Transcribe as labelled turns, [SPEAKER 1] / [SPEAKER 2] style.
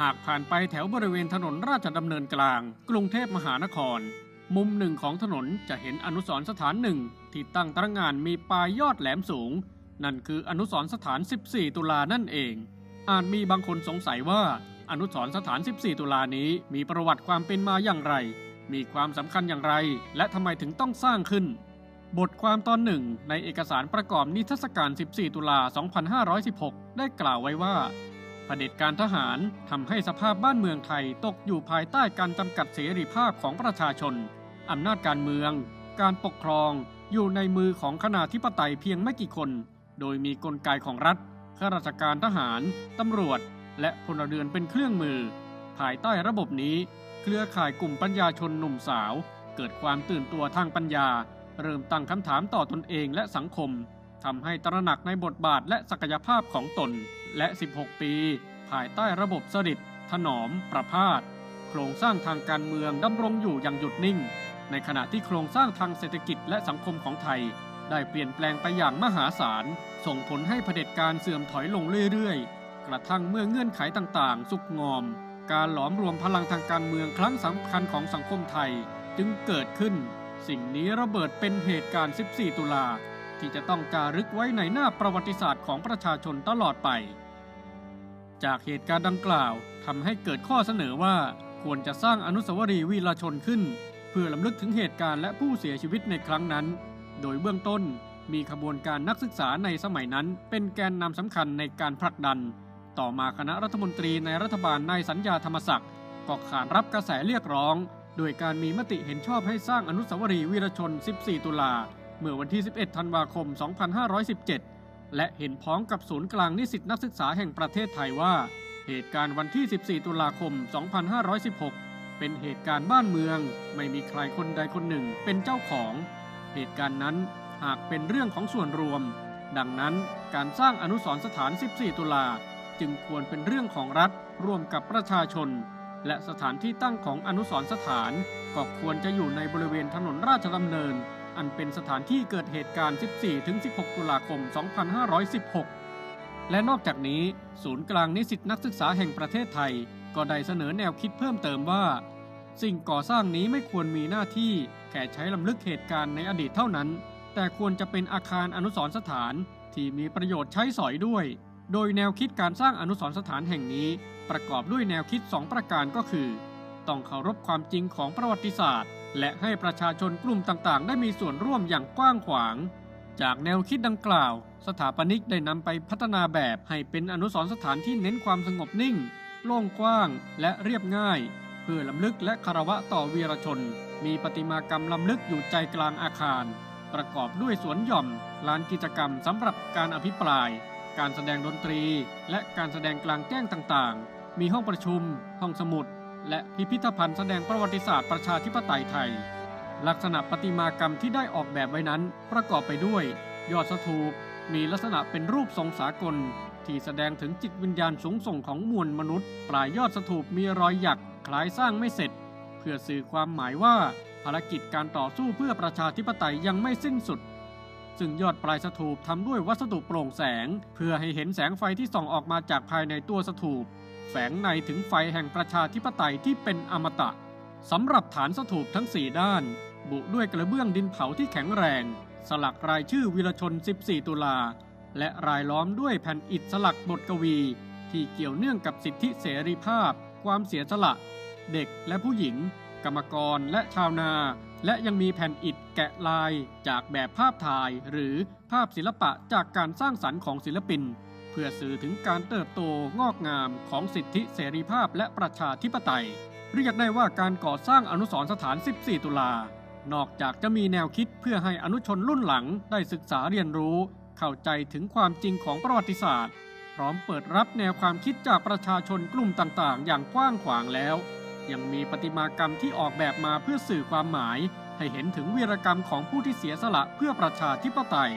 [SPEAKER 1] หากผ่านไปแถวบริเวณถนนราชดำเนินกลาง กรุงเทพมหานคร มุมหนึ่งของถนนจะเห็นอนุสรสถานหนึ่งที่ตั้งตระหงานมีปลายยอดแหลมสูง นั่นคืออนุสรสถาน 14 ตุลานั่นเอง อาจมีบางคนสงสัยว่าอนุสรสถาน 14 ตุลานี้มีประวัติความเป็นมาอย่างไร มีความสำคัญอย่างไร และทำไมถึงต้องสร้างขึ้น บทความตอนหนึ่งในเอกสารประกอบนิทรรศการ 14 ตุลา 2516 ได้กล่าวไว้ว่า เผด็จการทหารทำให้สภาพบ้านเมืองไทยตกอยู่ภายใต้การจำกัดเสรีภาพของประชาชน อำนาจการเมือง การปกครองอยู่ในมือของคณาธิปไตยเพียงไม่กี่คน โดยมีกลไกของรัฐ ข้าราชการทหาร ตำรวจ และพลเรือนเป็นเครื่องมือ ภายใต้ระบบนี้ เครือข่ายกลุ่มปัญญาชนหนุ่มสาว เกิดความตื่นตัวทางปัญญา เริ่มตั้งคำถามต่อตนเองและสังคมทำให้ตระหนักในบทบาทและศักยภาพของตน และ 16 ปี ภายใต้ระบบสฤษดิ์ถนอม ประพาสโครงสร้างทางการเมืองดำรงอยู่อย่างหยุดนิ่ง ในขณะที่โครงสร้างทางเศรษฐกิจและสังคมของไทย ได้เปลี่ยนแปลงไปอย่างมหาศาล ส่งผลให้เผด็จการเสื่อมถอยลงเรื่อยๆ กระทั่งเมื่อเงื่อนไขต่างๆ สุกงอม การหลอมรวมพลังทางการเมืองครั้งสำคัญของสังคมไทยจึงเกิดขึ้น สิ่งนี้ระเบิดเป็นเหตุการณ์ 14 ตุลา ที่จะต้องจารึกไว้ในหน้าประวัติศาสตร์ของประชาชนตลอดไป จากเหตุการณ์ดังกล่าวทำให้เกิดข้อเสนอว่าควรจะสร้างอนุสาวรีย์วีรชนขึ้น เพื่อลำลึกถึงเหตุการณ์และผู้เสียชีวิตในครั้งนั้น โดยเบื้องต้นมีขบวนการนักศึกษาในสมัยนั้น เป็นแกนนำสำคัญในการผลักดัน ต่อมาคณะรัฐมนตรีในรัฐบาลนายสัญญาธรรมศักดิ์ก็ขานรับกระแสเรียกร้อง โดยการมีมติเห็นชอบให้สร้างอนุสาวรีย์วีรชน 14 ตุลา เมื่อวันที่ 11 ธันวาคม 2517 และเห็นพ้องกับศูนย์กลางนิสิตนักศึกษาแห่งประเทศไทยว่า เหตุการณ์วันที่ 14 ตุลาคม 2516 เป็นเหตุการณ์บ้านเมือง ไม่มีใครคนใดคนหนึ่งเป็นเจ้าของ เหตุการณ์นั้นหากเป็นเรื่องของส่วนรวม ดังนั้นการสร้างอนุสรณ์สถาน 14 ตุลาจึงควรเป็นเรื่องของรัฐร่วมกับประชาชน และสถานที่ตั้งของอนุสรณ์สถานก็ควรจะอยู่ในบริเวณถนนราชดำเนิน อันเป็นสถานที่เกิดเหตุการณ์ 14-16 ตุลาคม 2516 และนอกจากนี้ศูนย์กลางนิสิตนักศึกษาแห่งประเทศไทย ก็ได้เสนอแนวคิดเพิ่มเติมว่า สิ่งก่อสร้างนี้ไม่ควรมีหน้าที่แค่ใช้ลำลึกเหตุการณ์ในอดีตเท่านั้น แต่ควรจะเป็นอาคารอนุสรณ์สถานที่มีประโยชน์ใช้สอยด้วย โดยแนวคิดการสร้างอนุสรณ์สถานแห่งนี้ ประกอบด้วยแนวคิด 2 ประการก็คือ ต้องเคารพความจริงของประวัติศาสตร์ และให้ประชาชนกลุ่มต่างๆ ได้มีส่วนร่วมอย่างกว้างขวาง จากแนวคิดดังกล่าว สถาปนิกได้นำไปพัฒนาแบบให้เป็นอนุสรณ์สถานที่เน้นความสงบนิ่ง โล่งกว้างและเรียบง่าย เพื่อลำลึกและคารวะต่อวีรชน มีประติมากรรมลำลึกอยู่ใจกลางอาคาร ประกอบด้วยสวนหย่อมลานกิจกรรมสำหรับการอภิปราย การแสดงดนตรี และการแสดงกลางแจ้งต่างๆ มีห้องประชุม ห้องสมุด และพิพิธภัณฑ์แสดงประวัติศาสตร์ประชาธิปไตยไทย ลักษณะประติมากรรมที่ได้ออกแบบไว้นั้นประกอบไปด้วย ยอดสถูปมีลักษณะเป็นรูปทรงสากล ที่แสดงถึงจิตวิญญาณสูงส่งของมวลมนุษย์ ปลายยอดสถูปมีรอยหยักคล้ายสร้างไม่เสร็จ เพื่อสื่อความหมายว่าภารกิจการต่อสู้เพื่อประชาธิปไตยยังไม่สิ้นสุด ซึ่งยอดปลายสถูปทำด้วยวัสดุโปร่งแสง เพื่อให้เห็นแสงไฟที่ส่องออกมาจากภายในตัวสถูป แฝงในถึงไฟแห่งประชาธิปไตยที่เป็นอมตะสำหรับฐานสถูปทั้ง4ด้าน บุด้วยกระเบื้องดินเผาที่แข็งแรง สลักรายชื่อวีรชน 14 ตุลา และรายล้อมด้วยแผ่นอิฐสลักบทกวี ที่เกี่ยวเนื่องกับสิทธิเสรีภาพ ความเสียสละ เด็กและผู้หญิง กรรมกรและชาวนา และยังมีแผ่นอิฐแกะลายจากแบบภาพถ่าย หรือภาพศิลปะจากการสร้างสรรค์ของศิลปิน เพื่อสื่อถึงการเติบโตงอกงามของสิทธิเสรีภาพและประชาธิปไตย เรียกได้ว่าการก่อสร้างอนุสรสถาน 14 ตุลา นอกจากจะมีแนวคิดเพื่อให้อนุชนรุ่นหลังได้ศึกษาเรียนรู้ เข้าใจถึงความจริงของประวัติศาสตร์ พร้อมเปิดรับแนวความคิดจากประชาชนกลุ่มต่างๆ อย่างกว้างขวางแล้ว ยังมีประติมากรรมที่ออกแบบมาเพื่อสื่อความหมาย ให้เห็นถึงวีรกรรมของผู้ที่เสียสละเพื่อประชาธิปไตย